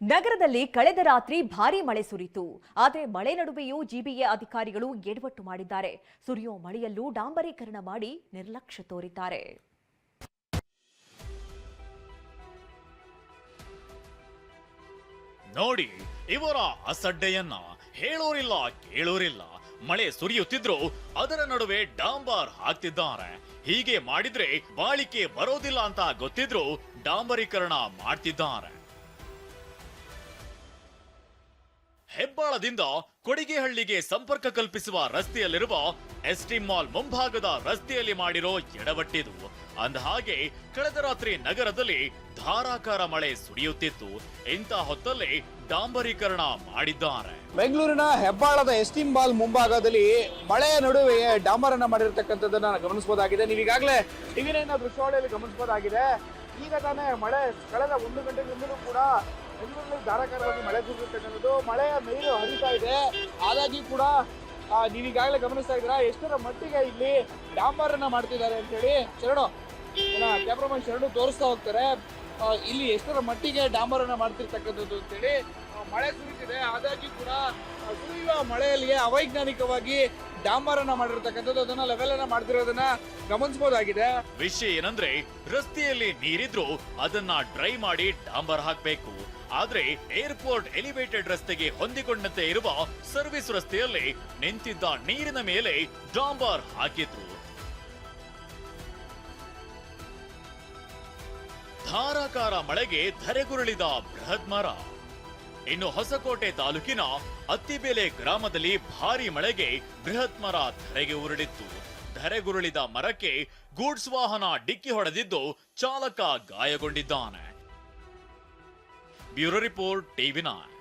ನಗರದಲ್ಲಿ ಕಳೆದ ರಾತ್ರಿ ಭಾರಿ ಮಳೆ ಸುರಿತು ಆದರೆ ಮಳೆ ನಡುವೆಯೂ ಜಿಬಿಎ ಅಧಿಕಾರಿಗಳು ಎಡವಟ್ಟು ಮಾಡಿದ್ದಾರೆ. ಸುರಿಯೋ ಮಳೆಯಲ್ಲೂ ಡಾಂಬರೀಕರಣ ಮಾಡಿ ನಿರ್ಲಕ್ಷ್ಯ ತೋರಿದ್ದಾರೆ. ನೋಡಿ, ಇವರ ಅಸಡ್ಡೆಯನ್ನ ಹೇಳೋರಿಲ್ಲ, ಕೇಳೋರಿಲ್ಲ. ಮಳೆ ಸುರಿಯುತ್ತಿದ್ರು ಅದರ ನಡುವೆ ಡಾಂಬಾರ್ ಹಾಕ್ತಿದ್ದಾರೆ. ಹೀಗೆ ಮಾಡಿದ್ರೆ ಬಾಳಿಕೆ ಬರೋದಿಲ್ಲ ಅಂತ ಗೊತ್ತಿದ್ರು ಡಾಂಬರೀಕರಣ ಮಾಡ್ತಿದ್ದಾರೆ. ಹೆಬ್ಬಾಳದಿಂದ ಕೊಡಿಗೆಹಳ್ಳಿಗೆ ಸಂಪರ್ಕ ಕಲ್ಪಿಸುವ ರಸ್ತೆಯಲ್ಲಿರುವ ಎಸ್ಟಿ ಮಾಲ್ ಮುಂಭಾಗದ ರಸ್ತೆಯಲ್ಲಿ ಮಾಡಿರೋ ಎಡವಟ್ಟಿದು. ಅಂದಹಾಗೆ, ಕಳೆದ ರಾತ್ರಿ ನಗರದಲ್ಲಿ ಧಾರಾಕಾರ ಮಳೆ ಸುರಿಯುತ್ತಿತ್ತು. ಇಂಥ ಹೊತ್ತಲ್ಲಿ ಡಾಂಬರೀಕರಣ ಮಾಡಿದ್ದಾರೆ. ಬೆಂಗಳೂರಿನ ಹೆಬ್ಬಾಳದ ಎಸ್ಟಿಂ ಬಾಲ್ ಮುಂಭಾಗದಲ್ಲಿ ಮಳೆಯ ನಡುವೆ ಡಾಂಬರನ್ನ ಮಾಡಿರ್ತಕ್ಕಂಥದ್ದನ್ನ ಗಮನಿಸಬಹುದಾಗಿದೆ ನೀವು ಈಗಾಗಲೇ ಟಿವಿ ನೈನ್ ದೃಶ್ಯಾವಳಿಯಲ್ಲಿ ಗಮನಿಸಬಹುದಾಗಿದೆ ಈಗ ತಾನೇ ಮಳೆ ಕಳೆದ ಒಂದು ಗಂಟೆಯಿಂದಲೂ ಕೂಡ ಬೆಂಗಳೂರಿನಲ್ಲಿ ಧಾರಾಕಾರವಾಗಿ ಮಳೆ ಸುರಿದಿರ್ತಕ್ಕಂಥದ್ದು ಮಳೆಯ ನೀರು ಹರಿತಾ ಇದೆ. ಹಾಗಾಗಿ ಕೂಡ ನೀವೀಗಾಗಲೇ ಗಮನಿಸ್ತಾ ಇದ್ದೀರಾ, ಎಷ್ಟರ ಮಟ್ಟಿಗೆ ಇಲ್ಲಿ ಡಾಂಬರನ್ನ ಮಾಡ್ತಿದ್ದಾರೆ ಅಂತ ಹೇಳಿ ಶರಣು ಕ್ಯಾಮ್ರಾಮನ್ ಶರಣು ತೋರಿಸ್ತಾ ಹೋಗ್ತಾರೆ. ಇಲ್ಲಿ ಎಷ್ಟರ ಮಟ್ಟಿಗೆ ಡಾಂಬರನ್ನ ಮಾಡ್ತಿರ್ತಕ್ಕಂಥದ್ದು ಅಂತೇಳಿ ಮಳೆ ಸುರಿತಿದೆ. ಹಾಗಾಗಿ ಕೂಡ ಸುರಿಯುವ ಮಳೆಯಲ್ಲಿ ಅವೈಜ್ಞಾನಿಕವಾಗಿ ಡಾಂಬರನ್ನ ಮಾಡಿರ್ತಕ್ಕಂಥದ್ದು, ಅದನ್ನ ಲೆವೆಲ್ ಮಾಡ್ತಿರೋದನ್ನ ಗಮನಿಸಬಹುದಾಗಿದೆ ವಿಷಯ ಏನಂದ್ರೆ, ರಸ್ತೆಯಲ್ಲಿ ನೀರಿದ್ರು ಅದನ್ನ ಡ್ರೈ ಮಾಡಿ ಡಾಂಬರ್ ಹಾಕಬೇಕು. ಆದ್ರೆ ಏರ್ಪೋರ್ಟ್ ಎಲಿವೇಟೆಡ್ ರಸ್ತೆಗೆ ಹೊಂದಿಕೊಂಡಂತೆ ಇರುವ ಸರ್ವಿಸ್ ರಸ್ತೆಯಲ್ಲಿ ನಿಂತಿದ್ದ ನೀರಿನ ಮೇಲೆ ಡಾಂಬರ್ ಹಾಕಿದ್ರು. ಧಾರಾಕಾರ ಮಳೆಗೆ ಧರೆಗುರುಳಿದ ಬೃಹತ್ ಮರ ಇನ್ನು ಹೊಸಕೋಟೆ ತಾಲೂಕಿನ ಅತ್ತಿಬೇಲೆ ಗ್ರಾಮದಲ್ಲಿ ಭಾರಿ ಮಳೆಗೆ ಬೃಹತ್ ಮರ ಧರೆಗೆ ಉರುಳಿತ್ತು. ಧರೆಗುರುಳಿದ ಮರಕ್ಕೆ ಗೂಡ್ಸ್ ವಾಹನ ಡಿಕ್ಕಿ ಹೊಡೆದಿದ್ದು ಚಾಲಕ ಗಾಯಗೊಂಡಿದ್ದಾನೆ. Bureau report TV nine